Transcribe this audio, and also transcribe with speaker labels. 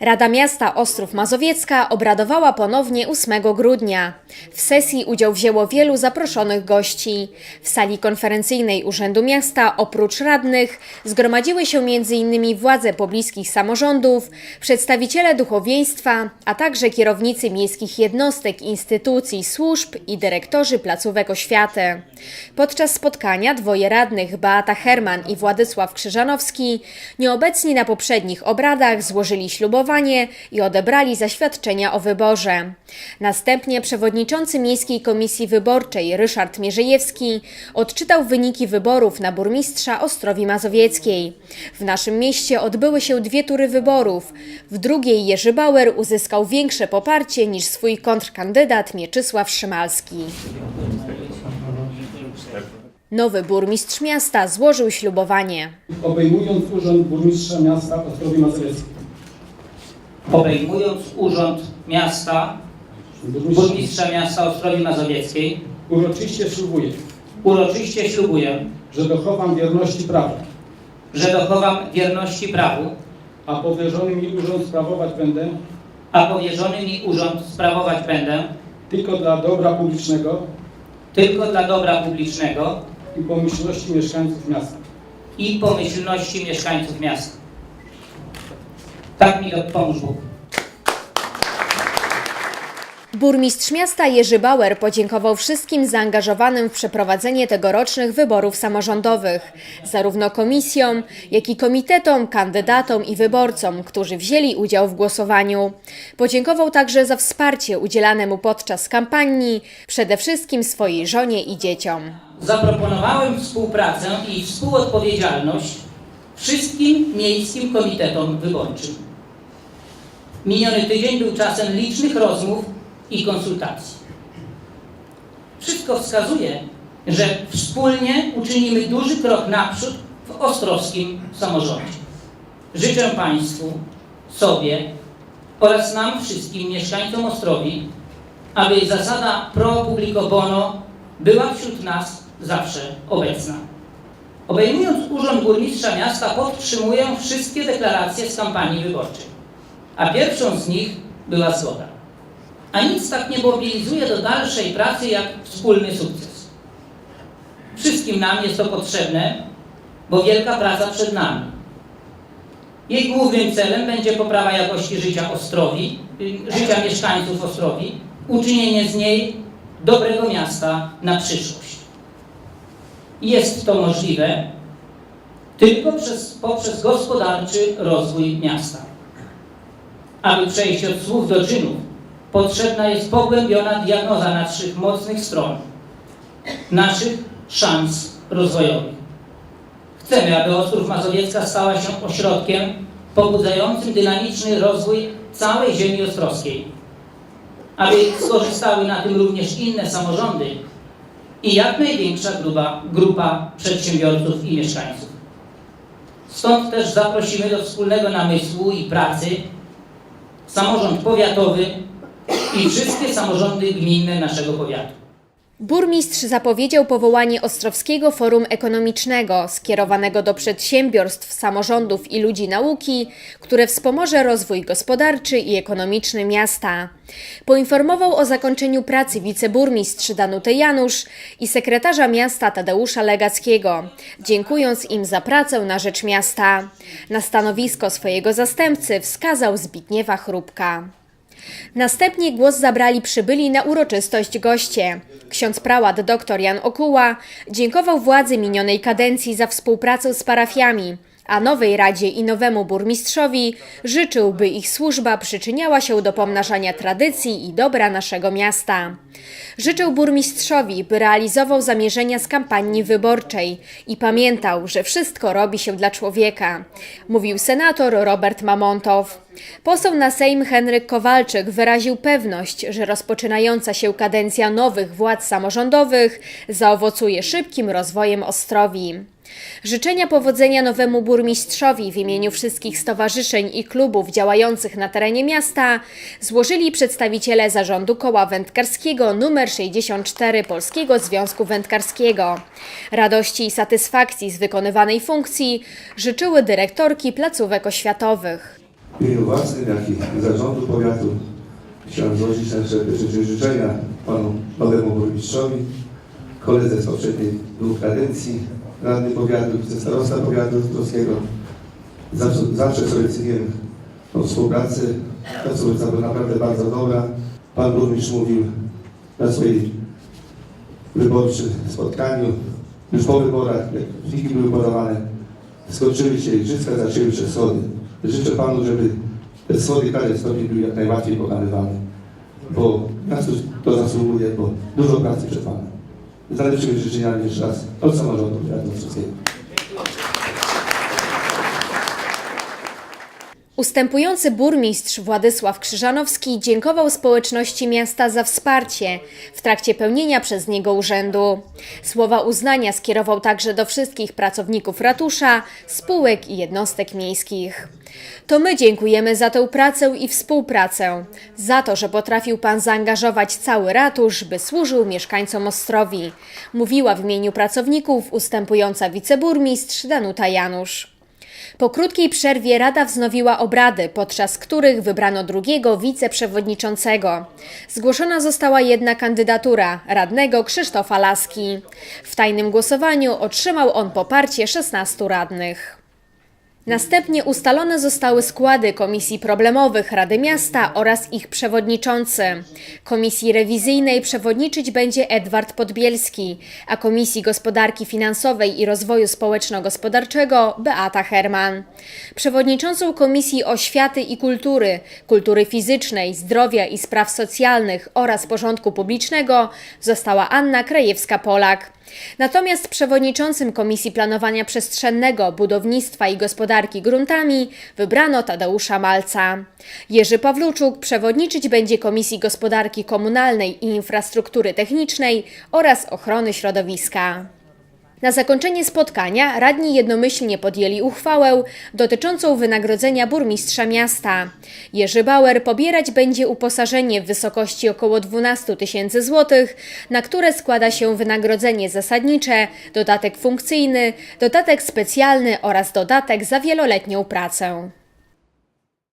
Speaker 1: Rada Miasta Ostrów Mazowiecka obradowała ponownie 8 grudnia. W sesji udział wzięło wielu zaproszonych gości. W sali konferencyjnej Urzędu Miasta oprócz radnych zgromadziły się m.in. władze pobliskich samorządów, przedstawiciele duchowieństwa, a także kierownicy miejskich jednostek, instytucji, służb i dyrektorzy placówek oświaty. Podczas spotkania dwoje radnych, Beata Herman i Władysław Krzyżanowski, nieobecni na poprzednich obradach, złożyli ślubowanie i odebrali zaświadczenia o wyborze. Następnie przewodniczący Miejskiej Komisji Wyborczej Ryszard Mierzejewski odczytał wyniki wyborów na burmistrza Ostrowi Mazowieckiej. W naszym mieście odbyły się dwie tury wyborów. W drugiej Jerzy Bauer uzyskał większe poparcie niż swój kontrkandydat Mieczysław Szymalski. Nowy burmistrz miasta złożył ślubowanie.
Speaker 2: obejmując urząd burmistrza miasta Ostrowi Mazowieckiej.
Speaker 3: Obejmując urząd miasta,
Speaker 2: Burmistrz
Speaker 3: burmistrza miasta Ostrowi Mazowieckiej,
Speaker 2: uroczyście ślubuję,
Speaker 3: uroczyście ślubuję,
Speaker 2: że dochowam wierności prawu,
Speaker 3: że dochowam wierności prawu,
Speaker 2: a powierzony mi urząd sprawować będę
Speaker 3: a powierzony mi urząd sprawować będę
Speaker 2: tylko dla dobra publicznego
Speaker 3: tylko dla dobra publicznego
Speaker 2: i pomyślności mieszkańców miasta.
Speaker 3: i pomyślności mieszkańców miasta. Tak mi pomóż Bóg.
Speaker 1: Burmistrz miasta Jerzy Bauer podziękował wszystkim zaangażowanym w przeprowadzenie tegorocznych wyborów samorządowych, zarówno komisjom, jak i komitetom, kandydatom i wyborcom, którzy wzięli udział w głosowaniu. Podziękował także za wsparcie udzielane mu podczas kampanii, przede wszystkim swojej żonie i dzieciom.
Speaker 3: Zaproponowałem współpracę i współodpowiedzialność wszystkim miejskim komitetom wyborczym. Miniony tydzień był czasem licznych rozmów i konsultacji. Wszystko wskazuje, że wspólnie uczynimy duży krok naprzód w ostrowskim samorządzie. Życzę Państwu, sobie oraz nam wszystkim mieszkańcom Ostrowi, aby zasada pro publico bono była wśród nas zawsze obecna. Obejmując urząd burmistrza miasta podtrzymuję wszystkie deklaracje z kampanii wyborczej, a pierwszą z nich była zgoda. A nic tak nie mobilizuje do dalszej pracy jak wspólny sukces. Wszystkim nam jest to potrzebne, bo wielka praca przed nami. Jej głównym celem będzie poprawa jakości życia Ostrowi, życia mieszkańców Ostrowi, uczynienie z niej dobrego miasta na przyszłość. Jest to możliwe tylko przez, poprzez gospodarczy rozwój miasta. Aby przejść od słów do czynów, potrzebna jest pogłębiona diagnoza naszych mocnych stron, naszych szans rozwojowych. Chcemy, aby Ostrów Mazowiecka stała się ośrodkiem pobudzającym dynamiczny rozwój całej ziemi ostrowskiej. Aby skorzystały na tym również inne samorządy i jak największa grupa, grupa przedsiębiorców i mieszkańców. Stąd też zaprosimy do wspólnego namysłu i pracy samorząd powiatowy i wszystkie samorządy gminne naszego powiatu.
Speaker 1: Burmistrz zapowiedział powołanie Ostrowskiego Forum Ekonomicznego skierowanego do przedsiębiorstw, samorządów i ludzi nauki, które wspomoże rozwój gospodarczy i ekonomiczny miasta. Poinformował o zakończeniu pracy wiceburmistrz Danuty Janusz i sekretarza miasta Tadeusza Legackiego, dziękując im za pracę na rzecz miasta. Na stanowisko swojego zastępcy wskazał Zbigniewa Chrupka. Następnie głos zabrali przybyli na uroczystość goście. Ksiądz prałat dr Jan Okuła dziękował władzy minionej kadencji za współpracę z parafiami, a nowej radzie i nowemu burmistrzowi życzył, by ich służba przyczyniała się do pomnażania tradycji i dobra naszego miasta. Życzył burmistrzowi, by realizował zamierzenia z kampanii wyborczej i pamiętał, że wszystko robi się dla człowieka, mówił senator Robert Mamontow. Poseł na Sejm Henryk Kowalczyk wyraził pewność, że rozpoczynająca się kadencja nowych władz samorządowych zaowocuje szybkim rozwojem Ostrowi. Życzenia powodzenia nowemu burmistrzowi w imieniu wszystkich stowarzyszeń i klubów działających na terenie miasta złożyli przedstawiciele zarządu koła wędkarskiego nr 64 Polskiego Związku Wędkarskiego. Radości i satysfakcji z wykonywanej funkcji życzyły dyrektorki placówek oświatowych.
Speaker 4: W imieniu własnym, jak i zarządu powiatu chciałem złożyć najserdeczniejsze życzenia panu nowemu burmistrzowi, koledze z poprzedniej dwóch kadencji, radny powiatu, wicestarosta powiatu ostrowskiego. Zawsze, zawsze sobie ceniłem tą współpracę. Ta współpraca była naprawdę bardzo dobra. Pan burmistrz mówił na swoim wyborczym spotkaniu, już po wyborach, jak pliki były podawane, skończyły się igrzyska, zaczęły się schody. Życzę Panu, żeby te schody każdej stopni były jak najłatwiej pokonywane, bo miasto to zasługuje, bo dużo pracy przed Panem. Z najlepszymi życzeniami jeszcze raz. Od samorządu powiatu
Speaker 1: Ustępujący burmistrz Władysław Krzyżanowski dziękował społeczności miasta za wsparcie w trakcie pełnienia przez niego urzędu. Słowa uznania skierował także do wszystkich pracowników ratusza, spółek i jednostek miejskich. To my dziękujemy za tę pracę i współpracę, za to, że potrafił Pan zaangażować cały ratusz, by służył mieszkańcom Ostrowi, mówiła w imieniu pracowników ustępująca wiceburmistrz Danuta Janusz. Po krótkiej przerwie Rada wznowiła obrady, podczas których wybrano drugiego wiceprzewodniczącego. Zgłoszona została jedna kandydatura radnego Krzysztofa Laski. W tajnym głosowaniu otrzymał on poparcie 16 radnych. Następnie ustalone zostały składy komisji problemowych Rady Miasta oraz ich przewodniczący. Komisji rewizyjnej przewodniczyć będzie Edward Podbielski, a Komisji Gospodarki Finansowej i Rozwoju Społeczno-Gospodarczego Beata Herman. Przewodniczącą Komisji Oświaty i Kultury, Kultury Fizycznej, Zdrowia i Spraw Socjalnych oraz Porządku Publicznego została Anna Krajewska-Polak. Natomiast przewodniczącym Komisji Planowania Przestrzennego, Budownictwa i Gospodarki Gruntami wybrano Tadeusza Malca. Jerzy Pawluczuk przewodniczyć będzie Komisji Gospodarki Komunalnej i Infrastruktury Technicznej oraz Ochrony Środowiska. Na zakończenie spotkania radni jednomyślnie podjęli uchwałę dotyczącą wynagrodzenia burmistrza miasta. Jerzy Bauer pobierać będzie uposażenie w wysokości około 12 tysięcy złotych, na które składa się wynagrodzenie zasadnicze, dodatek funkcyjny, dodatek specjalny oraz dodatek za wieloletnią pracę.